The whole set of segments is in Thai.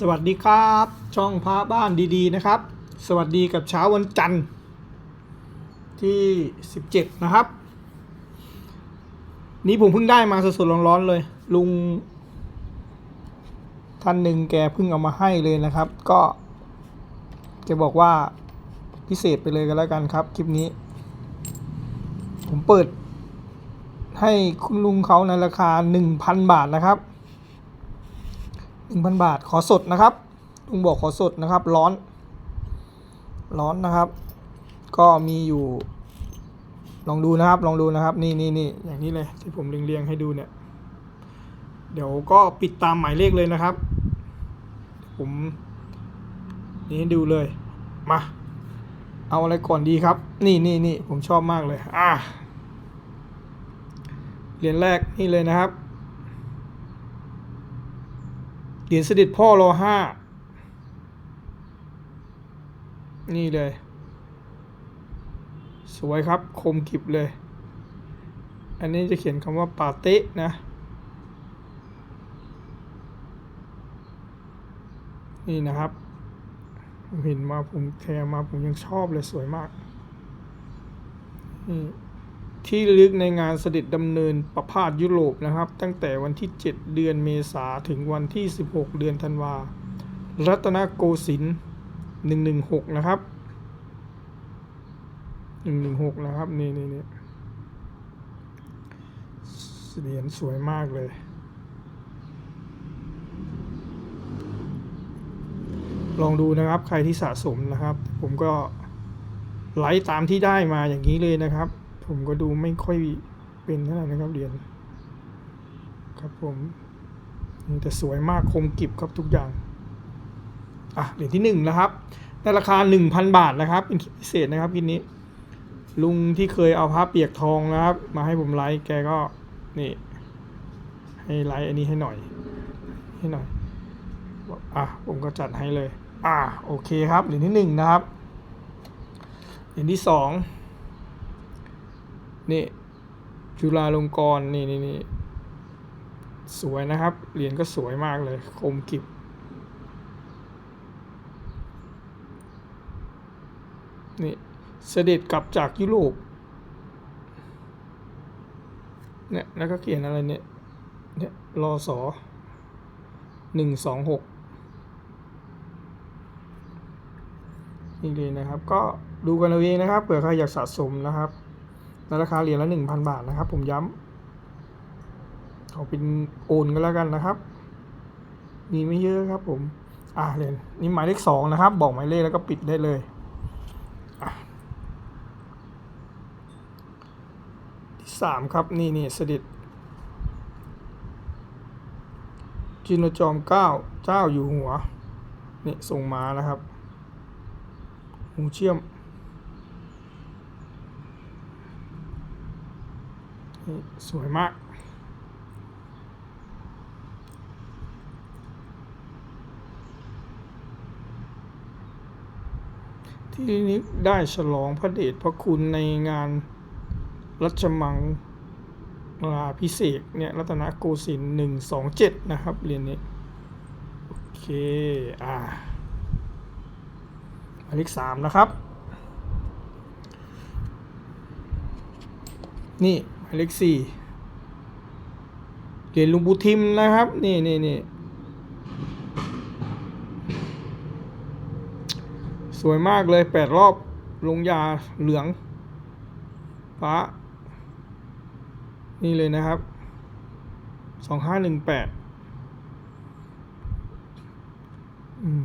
สวัสดีครับ ช่องพระบ้านดีๆนะครับ สวัสดีกับเช้าวันจันทร์ ที่ 17 นะครับ นี่ผมเพิ่งได้มาสดๆร้อนๆเลย ลุง ท่านหนึ่งแกเพิ่งเอามาให้เลยนะครับ ก็แกบอกว่าพิเศษไปเลยกันแล้วกันครับ คลิปนี้ ผมเปิดให้คุณลุงเขาในราคา 1,000 บาทนะครับ 1,000 บาทขอสดนะครับลุงบอกขอสดนะครับ ร้อน ร้อนนะครับ ก็มีอยู่ ลองดูนะครับ ลองดูนะครับ นี่นี่นี่อย่างนี้เลยที่ผมเรียงๆให้ดูเนี่ย เดี๋ยวก็ปิดตามหมายเลขเลยนะครับ ผมนี่ให้ดูเลยมาเอาอะไรก่อนดีครับ นี่นี่นี่ผมชอบมากเลย อะเหรียญแรกนี่เลยนะครับ เหรียญเสด็จพ่อรอห้า นี่เลย สวยครับ คมกริบเลย อันนี้จะเขียนคำว่าปาเต้นะ นี่นะครับ ผมเห็นมาผมแทมาผมยังชอบเลยสวยมาก นี่ ที่ลึกในงานเสด็จดำเนินประพาสยุโรปนะครับ ตั้งแต่วันที่ 7 เดือนเมษาถึงวันที่ 16 เดือนธันวา รัตนโกสินทร์116 นะครับ 116 นะครับ นี่นี่นี่เหรียญสวยมากเลย ลองดูนะครับใครที่สะสมนะครับ ผมก็ไลฟ์ตามที่ได้มาอย่างนี้เลยนะครับ ผมก็ดูไม่ค่อยเป็นเท่าไหร่นะครับเหรียญครับผมแต่สวยมากคมกริบครับทุกอย่างอะเหรียญที่หนึ่งนะครับในราคาหนึ่งพันบาทนะครับเป็นคลิปพิเศษนะครับคลิปนี้ ลุงที่เคยเอาผ้าเปียกทองนะครับ มาให้ผมไลฟ์แกก็นี่ ให้ไลฟ์อันนี้ให้หน่อย ให้หน่อยอะผมก็จัดให้เลย อะโอเคครับเหรียญที่หนึ่งนะครับเหรียญที่สอง นี่ จุฬาลงกรณ์นี่นี่นี่สวยนะครับ เหรียญก็สวยมากเลยคมกริบนี่เสด็จกลับจากยุโรปเนี่ยแล้วก็เขียนอะไรเนี่ยเนี่ยรอสอหนึ่งสองหกนี่เลยนะครับ ก็ดูกันเอาเองนะครับเผื่อใครอยากสะสมนะครับ ในราคาเหรียญละหนึ่งพันบาทนะครับ ผมย้ำขอเป็นโอนกันแล้วกันนะครับมีไม่เยอะครับ ผม อ่าเหรียญนี่หมายเลขสองนะครับ บอกหมายเลขแล้วก็ปิดได้เลยที่สามครับนี่นี่เสด็จจินจอมเก้าเจ้าอยู่หัวนี่ส่งมานะครับ หูเชื่อมนี่ สวยมาก ที่นี้ได้ฉลองพระเดชพระคุณในงานรัชมังลาพิเศษเนี่ย รัตนโกสินทร์หนึ่งสองเจ็ดนะครับเรียนนี้ โอเค อ่าหมายเลขสามนะครับ นี่หมายเลขสี่เหรียญลุงปูทิมนะครับ นี่นี่นี่สวยมากเลยแปดรอบลงยาเหลืองฟ้า นี่เลยนะครับสองห้าหนึ่งแปดอืม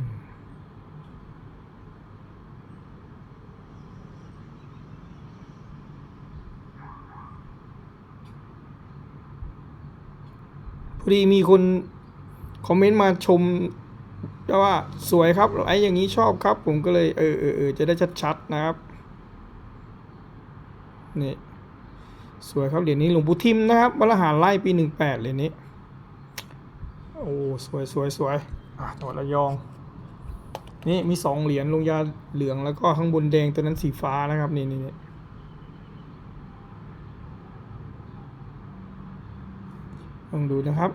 ดีมีคนคอมเมนต์มาชมว่าสวยครับไอ้อย่างนี้ชอบครับ ผมก็เลยเออเออเออจะได้ชัดๆนะครับนี่สวยครับเหรียญนี้หลวงปู่ทิมนะครับวัดละหารไล่ปีหนึ่งแปดเหรียญนี้ โอ้สวยสวยสวยอะจังหวัดระยอง นี่มีสองเหรียญลงยาเหลืองแล้วก็ข้างบนแดงตัวนั้นสีฟ้านะครับนี่นี่นี่ ลองดูนะครับ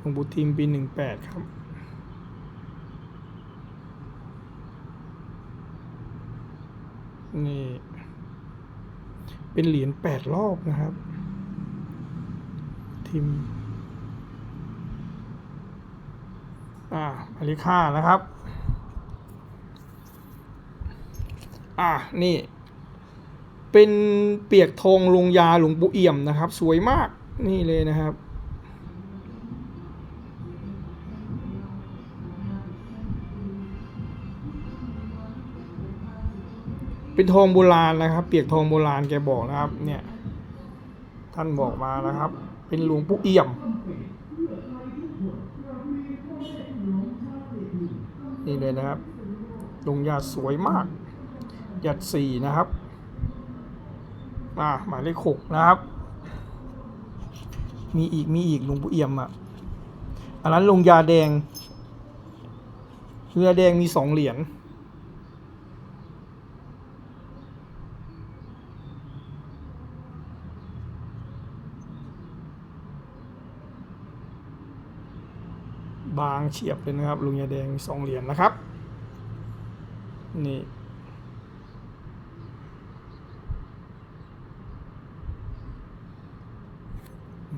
ลวงปู่ทิมปีหนึ่งแปดครับนี่ เป็นเหรียญแปดรอบนะครับ ทิม อ่ามาริค่านะครับ อ่า นี่ เป็นเปียกทองลงยาหลวงปู่เอี่ยมนะครับ สวยมากนี่เลยนะครับ เป็นทองโบราณนะครับ เปียกทองโบราณแกบอกนะครับ เนี่ย ท่านบอกมานะครับ เป็นหลวงปู่เอี่ยมนี่เลยนะครับลงยาสวยมาก หยัดสี่นะครับ อ่าหมายเลขหกนะครับ มีอีกมีอีกลวงปู่เอี่ยมอะ อันนั้นลงยาแดงยาแดงมีสองเหรียญบางเฉียบเลยนะครับลุงยาแดงมีสองเหรียญนะครับ นี่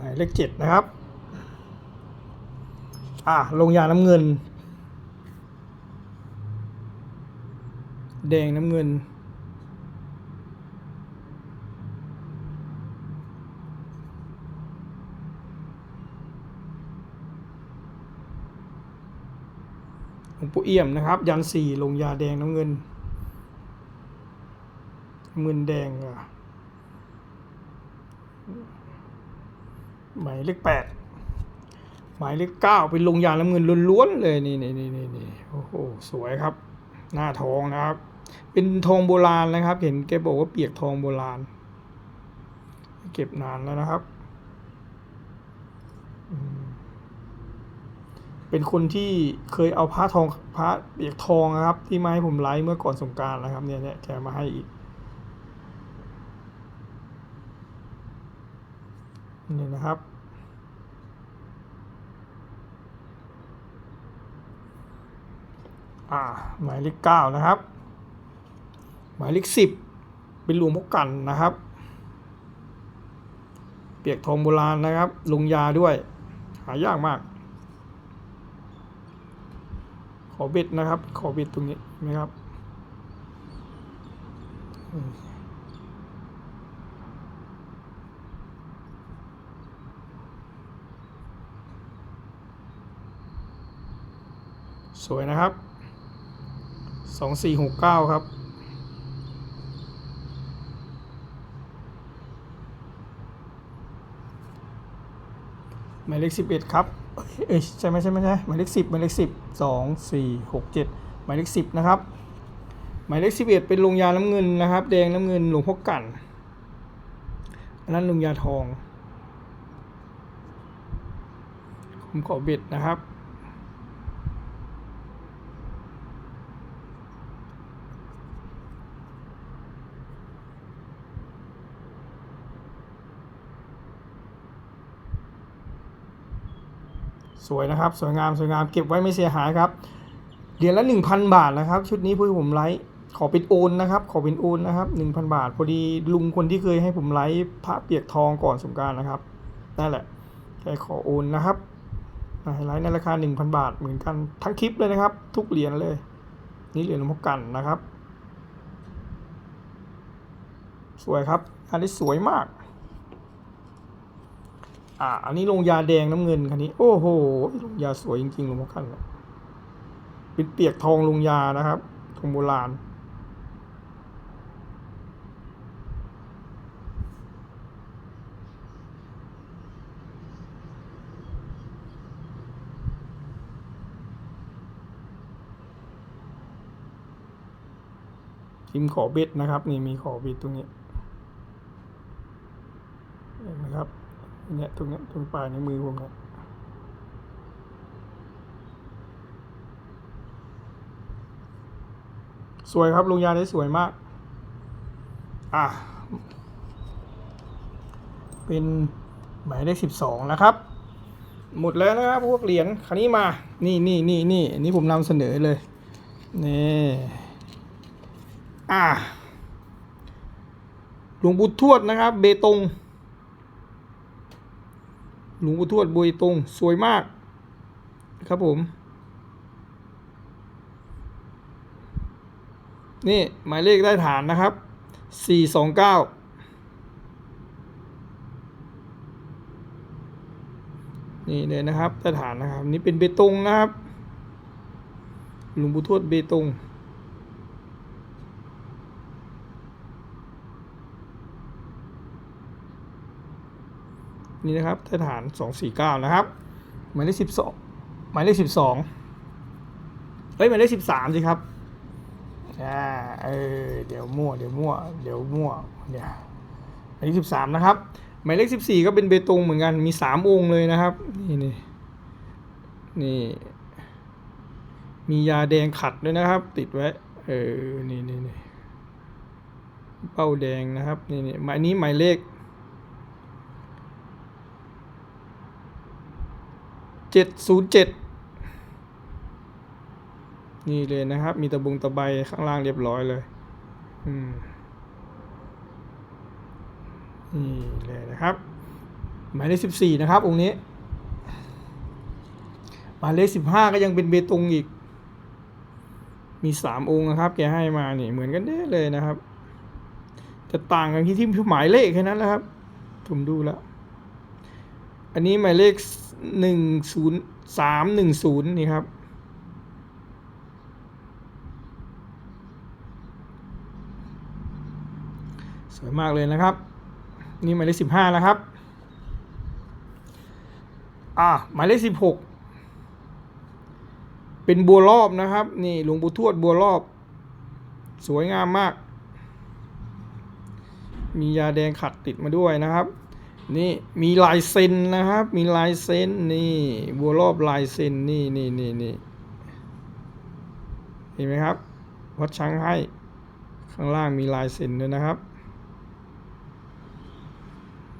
หมายเลขเจ็ดนะครับ อะลงยาน้ำเงิน แดงน้ำเงิน หลวงปู่เอี่ยมนะครับ ยันสี่ลงยาแดงน้ำเงินเงินแดงอะ หมายเลขแปดหมายเลขเก้าเป็นลงยาน้ำเงินล้วนๆเลยนี่นี่นี่นี่นี่โอ้โหสวยครับ หน้าทองนะครับ เป็นทองโบราณนะครับ เห็นแกบอกว่าเปียกทองโบราณ เก็บนานแล้วนะครับเป็นคนที่เคยเอาพระทองพระเปียกทองนะครับ ที่มาให้ผมไลฟ์เมื่อก่อนสงการนะครับเนี่ยเนี่ยแกมาให้อีก นี่นะครับ อ่า หมายเลขเก้านะครับ หมายเลขสิบเป็นหลวงพ่อกันนะครับ เปียกทองโบราณนะครับ ลงยาด้วย หายากมาก ขอเบ็ดนะครับ ขอเบ็ดตรงนี้นะครับ สวยนะครับสองสี่หกเก้าครับ หมายเลขสิบเอ็ดครับ เอ้ยใช่ไหมใช่ไหมใช่หมายเลขสิบหมายเลขสิบสองสี่หกเจ็ดหมายเลขสิบนะครับ หมายเลขสิบเอ็ดเป็นลงยาน้ำเงินนะครับ แดงน้ำเงินหลวงพ่อกันอันนั้นลงยาทอง ผมขอเบ็ดนะครับ สวยนะครับ สวยงามสวยงามเก็บไว้ไม่เสียหายครับเหรียญละหนึ่งพันบาทนะครับ ชุดนี้พื่ผมไลฟ์ขอเป็นโอนนะครับ ขอเป็นโอนนะครับหนึ่งพันบาท พอดีลุงคนที่เคยให้ผมไลฟ์พระเปียกทองก่อนสงการนะครับนั่นแหละแกขอโอนนะครับให้ไลฟ์ในราคาหนึ่งพันบาทเหมือนกันทั้งคลิปเลยนะครับ ทุกเหรียญเลย นี่เหรียญหลวงพ่อกันนะครับ สวยครับอันนี้สวยมาก อ่า อันนี้ลงยาแดงน้ำเงินคันนี้ โอ้โหลงยาสวยจริงๆหลวงพ่อกันเนี่ยเป็นเปียกทองลงยานะครับทองโบราณพิมขอเบ็ดนะครับ นี่มีขอเบ็ดตรงนี้เห็นไหมครับ เนี่ยตรงเนี้ยตรงปลายในวมือผมเนี่ยสวยครับลุงยาได้สวยมาก อะ เป็นหมายเลขสิบสองนะครับ หมดแล้วนะครับ พวกเหรียญคราวนี้มา นี่นี่นี่นี่นนี้ผมนำเสนอเลย นี่ อ่าหลวงปู่ทวดนะครับ เบตง หลวงปู่ทวดเบตรงสวยมากครับผม นี่หมายเลขได้ฐานนะครับสี่สองเก้านี่เลยนะครับได้ฐานนะครับ นี่เป็นเบตงนะครับ หลวงปู่ทวดเบตง นี่นะครับได้ฐานสองสี่เก้านะครับ หมายเลขสิบสองหมายเลขสิบสองเฮ้ย หมายเลขสิบสามสิครับ อ่า เออ เดี๋ยวมั่ว เดี๋ยวมั่ว เดี๋ยวมั่ว เดี๋ยวหมายเลขสิบสามนะครับ หมายเลขสิบสี่ก็เป็นเบตงเหมือนกัน มีสามองค์เลยนะครับ นี่นี่นี่ มียาแดงขัดด้วยนะครับ ติดไว้ เออ นี่นี่นี่เป้าแดงนะครับ นี่นี่หมายนี้หมายเลข เจ็ดศูนย์เจ็ดนี่เลยนะครับ มีตะบุงตะไบข้างล่างเรียบร้อยเลยอืมนี่เลยนะครับ หมายเลขสิบสี่นะครับองค์นี้หมายเลขสิบห้าก็ยังเป็นเบตงอีก มีสามองค์นะครับ แกให้มานี่เหมือนกันเด้เลยนะครับ จะต่างกันที่ที่หมายเลขแค่นั้นแหละครับ ผมดูแล้ว อันนี้หมายเลข หนึ่งศูนย์สามหนึ่งศูนย์นี่ครับ สวยมากเลยนะครับ นี่หมายเลขสิบห้านะครับ อ่าหมายเลขสิบหกเป็นบัวรอบนะครับ นี่หลวงปู่ทวดบัวรอบ สวยงามมาก มียาแดงขัดติดมาด้วยนะครับ นี่มีลายเซ็นนะครับ มีลายเซ็นนี่บัวรอบลายเซ็นนี่นี่นี่นี่เห็นไหมครับ วัดช้างให้ข้างล่างมีลายเซ็นด้วยนะครับ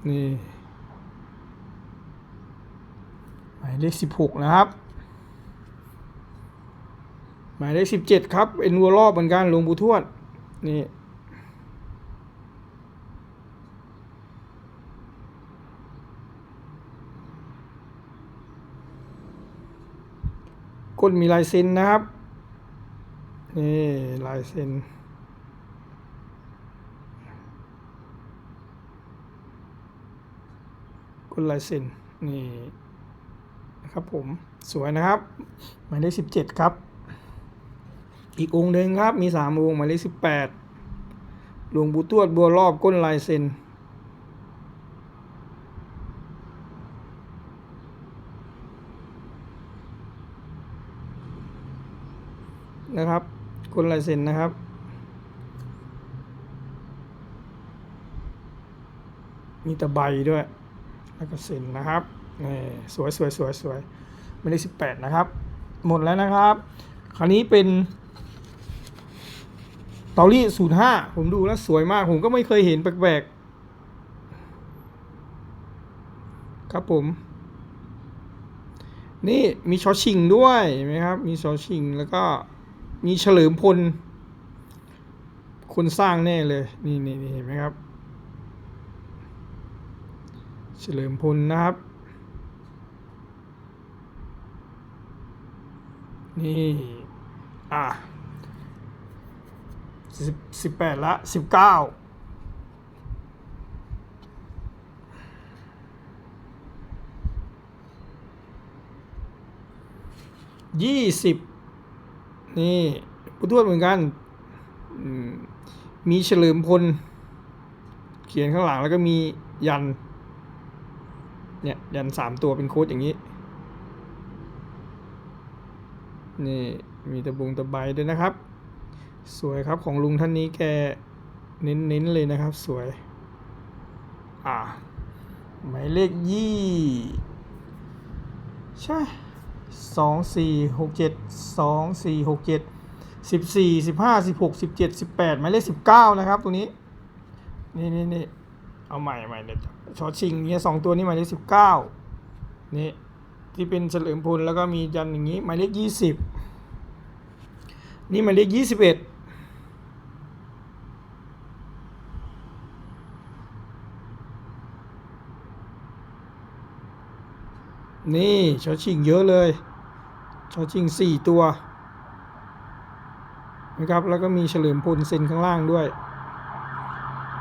นี่หมายเลขสิบหกนะครับ หมายเลขสิบเจ็ดครับเป็นวัวรอบเหมือนกันหลวงปู่ทวดนี่ ก้นมีลายเซ็นนะครับ นี่ลายเซ็นก้นลายเซ็นนี่นะครับผมสวยนะครับหมายเลขสิบเจ็ดครับ อีกองค์หนึ่งครับมีสามองค์หมายเลขสิบแปดหลวงปู่ทวดบัวรอบก้นลายเซ็น นะครับคนลายเซ็นนะครับ มีตะไบด้วย แล้วก็เซ็นนะครับนี่สวยสวยสวยสวยไม่ได้สิบแปดนะครับ หมดแล้วนะครับ คราวนี้เป็นเตาลี่ศูนย์ห้าผมดูแล้วสวยมาก ผมก็ไม่เคยเห็นแปลกๆ ครับผม นี่มีชอชิงด้วยเห็นไหมครับ มีชอชิงแล้วก็ มีเฉลิมพล คนสร้างแน่เลย นี่นี่นี่เห็นไหมครับ เฉลิมพลนะครับ นี่ อะสิบสิบแปดละสิบเก้ายี่สิบ นี่ผู้ทวดเหมือนกันมมีเฉลิมพล เขียนข้างหลังแล้วก็มียัน เนี่ย ยันสามตัวเป็นโค้ดอย่างนี้ นี่มีตะบงตะไบด้วยนะครับ สวยครับของลุงท่านนี้แกเน้นๆเลยนะครับ สวย อ่าหมายเลขยี่ ใช่ สองสี่หกเจ็ดสองสี่หกเจ็ดสิบสี่สิบห้าสิบหกสิบเจ็ดสิบแปดหมายเลขสิบเก้านะครับตัวนี้ นี่นี่นี่เอาใหม่ใหม่เดี๋ยวชอชิงเนี่ยสองตัวนี้หมายเลขสิบเก้านี่ที่เป็นเฉลิมพลแล้วก็มีจันอย่างนี้หมายเลขยี่สิบนี่หมายเลขยี่สิบเอ็ด นี่ชอชิงเยอะเลยชอชิงสี่ตัวนะครับแล้วก็มีเฉลิมพลเซ็นข้างล่างด้วย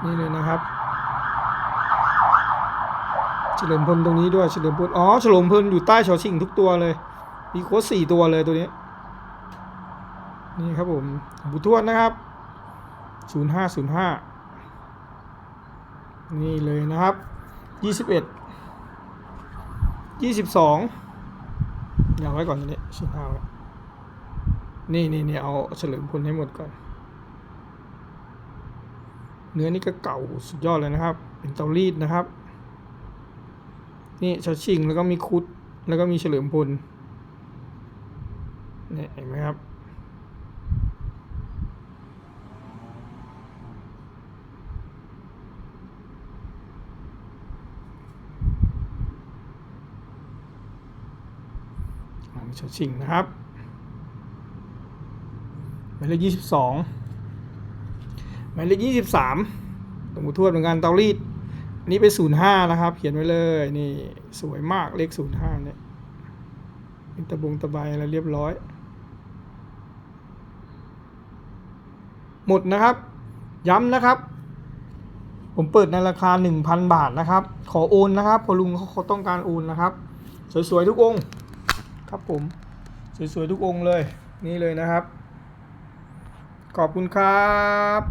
นี่เลยนะครับเฉลิมพลตรงนี้ด้วยเฉลิมพลอ๋อเฉลิมพลอยู่ใต้ชอชิงทุกตัวเลยมีโค้ดสี่ตัวเลยตัวนี้นี่ครับผมบุทวดนะครับศูนย์ห้าศูนย์ห้านี่เลยนะครับยี่สิบเอ็ด ยี่สิบสองอย่าไว้ก่อนตัวนี้สิบห้านี่นี่นี่เอาเฉลิมพลให้หมดก่อน เนื้อนี่ก็เก่าสุดยอดเลยนะครับ เป็นเตารีดนะครับ นี่ชอชิงแล้วก็มีคุดแล้วก็มีเฉลิมพลเนี่ยเห็นไหมครับ อ่าชิงนะครับหมายเลขยี่สิบสองหมายเลขยี่สิบสามตงมุทวดเหมือนกันเตารีดอันนี้เป็นศูนย์ห้านะครับ เขียนไว้เลยนี่สวยมากเลขศูนย์ห้าเนี่ยเป็นตะบงตะไบอะไรเรียบร้อย หมดนะครับ ย้ำนะครับ ผมเปิดในราคา 1,000 บาทนะครับ ขอโอนนะครับพอลุงเขาเขาต้องการโอนนะครับ สวยๆทุกองค์ ครับผม สวยๆทุกองค์เลยนี่เลยนะครับ ขอบคุณครับ